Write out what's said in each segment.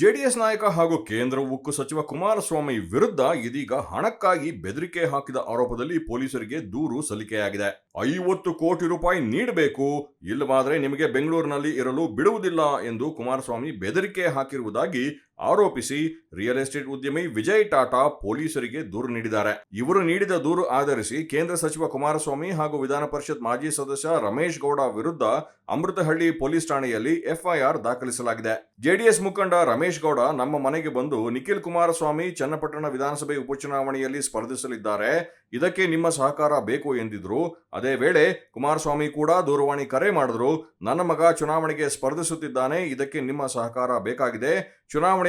JDS ನಾಯಕ ಹಾಗೂ ಕೇಂದ್ರ ಉಕ್ಕು ಸಚಿವ ಕುಮಾರಸ್ವಾಮಿ ವಿರುದ್ಧ ಇದೀಗ ಹಣಕ್ಕಾಗಿ ಬೆದರಿಕೆ ಹಾಕಿದ ಆರೋಪದಲ್ಲಿ ಪೊಲೀಸರಿಗೆ ದೂರು ಸಲ್ಲಿಕೆಯಾಗಿದೆ. ಐವತ್ತು ಕೋಟಿ ರೂಪಾಯಿ ನೀಡಬೇಕು, ಇಲ್ಲವಾದರೆ ನಿಮಗೆ ಬೆಂಗಳೂರಿನಲ್ಲಿ ಇರಲು ಬಿಡುವುದಿಲ್ಲ ಎಂದು ಕುಮಾರಸ್ವಾಮಿ ಬೆದರಿಕೆ ಹಾಕಿರುವುದಾಗಿ ಆರೋಪಿಸಿ ರಿಯಲ್ ಎಸ್ಟೇಟ್ ಉದ್ಯಮಿ ವಿಜಯ್ ಟಾಟಾ ಪೊಲೀಸರಿಗೆ ದೂರು ನೀಡಿದ್ದಾರೆ. ಇವರು ನೀಡಿದ ದೂರು ಆಧರಿಸಿ ಕೇಂದ್ರ ಸಚಿವ ಕುಮಾರಸ್ವಾಮಿ ಹಾಗೂ ವಿಧಾನ ಪರಿಷತ್ ಮಾಜಿ ಸದಸ್ಯ ರಮೇಶ್ ಗೌಡ ವಿರುದ್ಧ ಅಮೃತಹಳ್ಳಿ ಪೊಲೀಸ್ ಠಾಣೆಯಲ್ಲಿ ಎಫ್ಐಆರ್ ದಾಖಲಿಸಲಾಗಿದೆ. ಜೆಡಿಎಸ್ ಮುಖಂಡ ರಮೇಶ್ ಗೌಡ ನಮ್ಮ ಮನೆಗೆ ಬಂದು ನಿಖಿಲ್ ಕುಮಾರಸ್ವಾಮಿ ಚನ್ನಪಟ್ಟಣ ವಿಧಾನಸಭೆ ಉಪಚುನಾವಣೆಯಲ್ಲಿ ಸ್ಪರ್ಧಿಸಲಿದ್ದಾರೆ. ಇದಕ್ಕೆ ನಿಮ್ಮ ಸಹಕಾರ ಬೇಕು ಎಂದಿದ್ರು. ಅದೇ ವೇಳೆ ಕುಮಾರಸ್ವಾಮಿ ಕೂಡ ದೂರವಾಣಿ ಕರೆ ಮಾಡಿದ್ರು. ನನ್ನ ಮಗ ಚುನಾವಣೆಗೆ ಸ್ಪರ್ಧಿಸುತ್ತಿದ್ದಾನೆ. ಇದಕ್ಕೆ ನಿಮ್ಮ ಸಹಕಾರ ಬೇಕಾಗಿದೆ.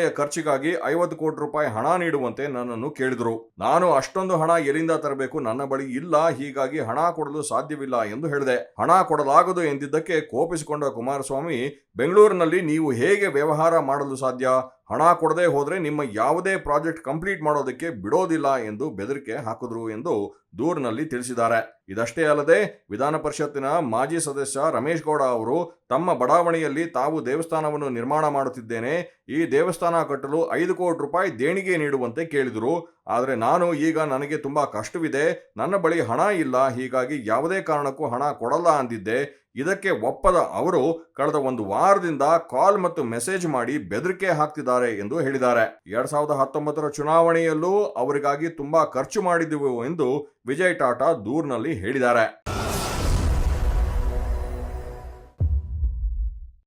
ಚುನಾವಣೆಯ ಖರ್ಚಿಗಾಗಿ ಐವತ್ತು ಕೋಟಿ ರೂಪಾಯಿ ಹಣ ನೀಡುವಂತೆ ನನ್ನನ್ನು ಕೇಳಿದರು. ನಾನು ಅಷ್ಟೊಂದು ಹಣ ಎಲ್ಲಿಂದ ತರಬೇಕು? ನನ್ನ ಬಳಿ ಇಲ್ಲ. ಹೀಗಾಗಿ ಹಣ ಕೊಡಲು ಸಾಧ್ಯವಿಲ್ಲ ಎಂದು ಹೇಳಿದೆ. ಹಣ ಕೊಡಲಾಗದು ಎಂದಿದ್ದಕ್ಕೆ ಕೋಪಿಸಿಕೊಂಡ ಕುಮಾರಸ್ವಾಮಿ, ಬೆಂಗಳೂರಿನಲ್ಲಿ ನೀವು ಹೇಗೆ ವ್ಯವಹಾರ ಮಾಡಲು ಸಾಧ್ಯ? ಹಣ ಕೊಡದೆ ಹೋದರೆ ನಿಮ್ಮ ಯಾವುದೇ ಪ್ರಾಜೆಕ್ಟ್ ಕಂಪ್ಲೀಟ್ ಮಾಡೋದಕ್ಕೆ ಬಿಡೋದಿಲ್ಲ ಎಂದು ಬೆದರಿಕೆ ಹಾಕಿದ್ರು ಎಂದು ದೂರಿನಲ್ಲಿ ತಿಳಿಸಿದ್ದಾರೆ. ಇದಷ್ಟೇ ಅಲ್ಲದೆ, ವಿಧಾನ ಪರಿಷತ್ತಿನ ಮಾಜಿ ಸದಸ್ಯ ರಮೇಶ್ ಗೌಡ ಅವರು, ತಮ್ಮ ಬಡಾವಣೆಯಲ್ಲಿ ತಾವು ದೇವಸ್ಥಾನವನ್ನು ನಿರ್ಮಾಣ ಮಾಡುತ್ತಿದ್ದೇನೆ, ಈ ದೇವಸ್ಥಾನ ಕಟ್ಟಲು ಐದು ಕೋಟಿ ರೂಪಾಯಿ ದೇಣಿಗೆ ನೀಡುವಂತೆ ಕೇಳಿದರು. ಆದರೆ ನಾನು ಈಗ ನನಗೆ ತುಂಬಾ ಕಷ್ಟವಿದೆ, ನನ್ನ ಬಳಿ ಹಣ ಇಲ್ಲ, ಹೀಗಾಗಿ ಯಾವುದೇ ಕಾರಣಕ್ಕೂ ಹಣ ಕೊಡಲ್ಲ ಅಂದಿದ್ದೆ. ಇದಕ್ಕೆ ಒಪ್ಪದ ಅವರು ಕಳೆದ ಒಂದು ವಾರದಿಂದ ಕಾಲ್ ಮತ್ತು ಮೆಸೇಜ್ ಮಾಡಿ ಬೆದರಿಕೆ ಹಾಕ್ತಿದ್ದಾರೆ ಎಂದು ಹೇಳಿದ್ದಾರೆ. ಎರಡ್ ಸಾವಿರದ ಹತ್ತೊಂಬತ್ತರ ಚುನಾವಣೆಯಲ್ಲೂ ಅವರಿಗಾಗಿ ತುಂಬಾ ಖರ್ಚು ಮಾಡಿದ್ದೆವು ಎಂದು ವಿಜಯ್ ಟಾಟಾ ದೂರ್ನಲ್ಲಿ ಹೇಳಿದ್ದಾರೆ.